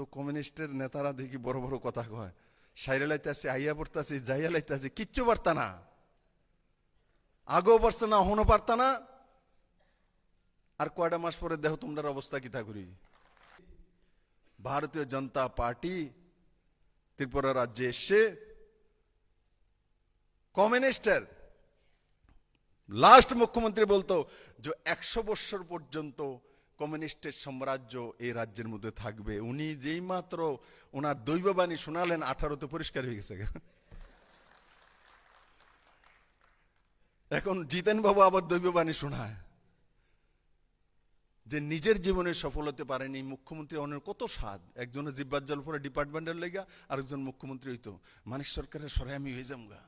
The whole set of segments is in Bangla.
তো কমিউনিস্টের নেতারা দেখি বড় বড় কথা কয়। সাইরে লাইতাছে, আইয়া পড়তাছে, যাইয়া লাইতাছে, কিচ্ছু পারতা না। আগেও পারছে না হনো পারতা না। আর কয়টা মাস পরে দেখো তোমরা অবস্থা কি তা করি ভারতীয় জনতা পার্টি ত্রিপুরা রাজ্যে এসে কমিউনিস্টের লাস্ট মুখ্যমন্ত্রী বলতো যে একশো বৎসর পর্যন্ত কমিউনিস্টের সাম্রাজ্য এই রাজ্যের মধ্যে থাকবে। উনি যেই মাত্র ওনার দৈববাণী শোনালেন আঠারোতে পরিষ্কার হয়ে গেছে। এখন জিতেন বাবু আবার দৈববাণী শোনায়। যে নিজের জীবনে সফল হতে পারেনি, মুখ্যমন্ত্রী অনেক কত স্বাদ। একজনের জিব্বার জল পরে ডিপার্টমেন্টের লেগা, আরেকজন মুখ্যমন্ত্রী হইতো, মানিক সরকারের সরে আমি হয়ে যাম গা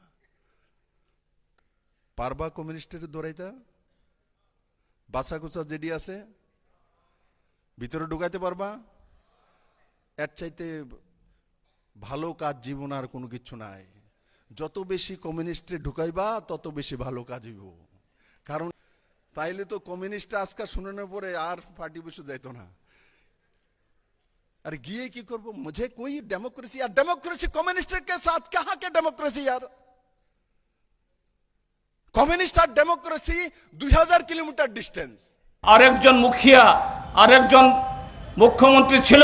পারবা কমিউনিস্টের দৌড়াইতা বাসা কুচা যেডি আছে ভিতরে ঢুকাইতে পারবা? এর চাইতে ভালো কাজ জীবন আর কোনো কিছু নাই। যত বেশি কমিউনিস্টে ঢুকাইবা, তত বেশি ভালো কাজ হইব। কারণ তাইলে তো কমিউনিস্ট আজকাল শুনানোর পরে আর পার্টি বসে যাইতো না। আর গিয়ে কি করব? মুঝে কই ডেমোক্রেসি? আর ডেমোক্রেসি কমিউনিস্টের কে সাথ? কাহা কে ডেমোক্রেসি আর? কমিউনিস্ট আর ডেমোক্রেসি দুই হাজার কিলোমিটার ডিস্টেন্স। আরেকজন মুখিয়া আরেকজন মুখ্যমন্ত্রী ছিল।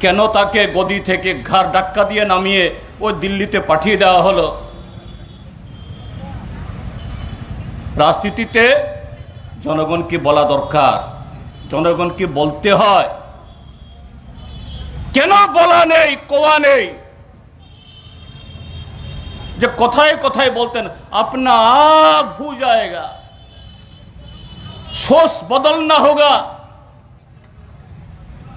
কেন তাকে গদি থেকে ঘাড় ধাক্কা দিয়ে নামিয়ে ওই দিল্লিতে পাঠিয়ে দেওয়া হলো? রাজনীতিতে জনগণকে বলা দরকার। জনগণকে বলতে হয়। কেন বলা নেই, কোয়া নেই? যে কথায় কথায় বলতেন, আপনার ভুজ সোস বদল না হোগা।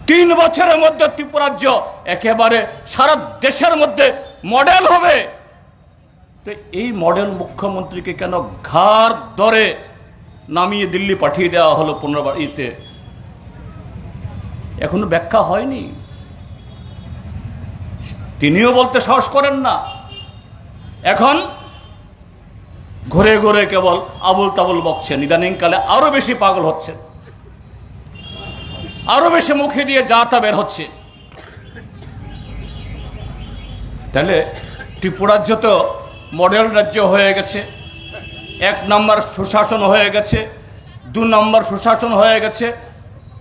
তিন বছরের মধ্যে ত্রিপুরাজ্য একেবারে সারা দেশের মধ্যে মডেল হবে। তো এই মডেল মুখ্যমন্ত্রীকে কেন ঘাড় ধরে নামিয়ে দিল্লি পাঠিয়ে দেওয়া হলো পুনর্বার ইতে? এখনও ব্যাখ্যা হয়নি। তিনিও বলতে সাহস করেন না। এখন ঘুরে ঘুরে কেবল আবুল তাবুল বকছেন ইদানিংকালে আরও বেশি পাগল হচ্ছেন আরও বেশি মুখে দিয়ে যা তা বের হচ্ছে। তাহলে ত্রিপুরাজ্য তো মডেল রাজ্য হয়ে গেছে। এক নম্বর সুশাসন হয়ে গেছে। দু নম্বর সুশাসন হয়ে গেছে।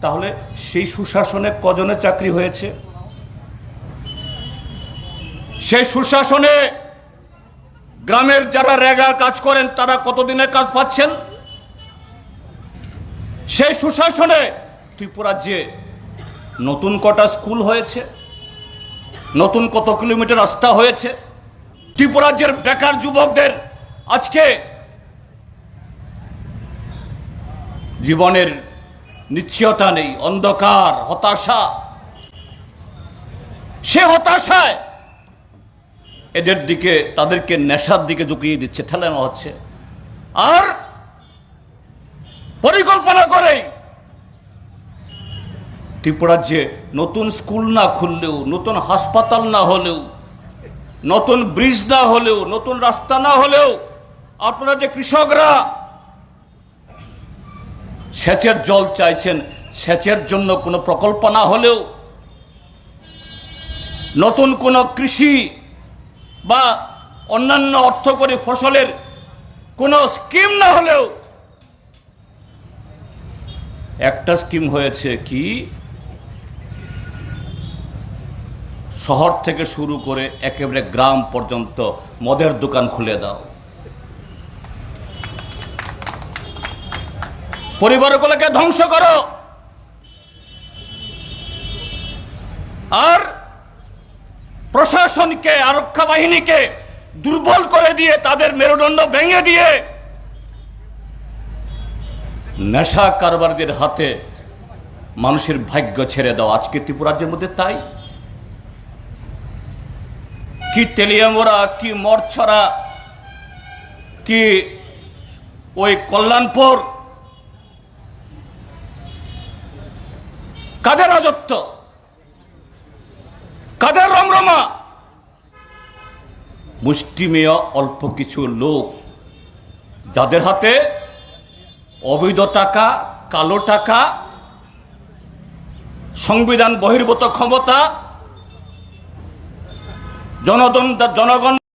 তাহলে সেই সুশাসনে কজনের চাকরি হয়েছে? সেই সুশাসনে গ্রামের যারা রেগার কাজ করেন, তারা কতদিনের কাজ পাচ্ছেন? সেই সুশাসনে ত্রিপুরাজ্যে নতুন কটা স্কুল হয়েছে, নতুন কত কিলোমিটার রাস্তা হয়েছে। ত্রিপুরাজ্যের বেকার যুবকদের আজকে জীবনের নিশ্চয়তা নেই, অন্ধকার, হতাশা। সে হতাশায় এদের দিকে, তাদেরকে নেশার দিকে ঝুঁকিয়ে দিচ্ছে ঠেলানো হচ্ছে। আর পরিকল্পনা করে ত্রিপুরাজ্যে নতুন স্কুল না খুললেও, নতুন হাসপাতাল না হলেও, নতুন ব্রিজ না হলেও, নতুন রাস্তা না হলেও, আপনারা যে কৃষকরা সেচের জল চাইছেন, সেচের জন্য কোনো প্রকল্প না হলেও, নতুন কোনো কৃষি বা অন্যান্য অর্থকরী ফসলের কোনো স্কিম না হলেও একটা স্কিম হয়েছে কি? শহর থেকে শুরু করে একেবারে গ্রাম পর্যন্ত মদের দোকান খুলে দাও। পরিবারগুলোকে ধ্বংস করো। আর প্রশাসনকে আরক্ষা বাহিনীকে দুর্বল করে দিয়ে তাদের মেরুদণ্ড ভেঙে দিয়ে নেশা কারবারদের হাতে মানুষের ভাগ্য ছেড়ে দাও। আজকে ত্রিপুরাজ্যের মধ্যে তাই। কি তেলিয়ামোড়া কি মরছড়া কি ওই কল্যাণপুর, কাদের রাজত্ব? কাদের রমরমা মুষ্টিমেয় অল্প কিছু লোক, যাদের হাতে অবৈধ টাকা, কালো টাকা, সংবিধান বহির্ভূত ক্ষমতা জনগণ জনগণ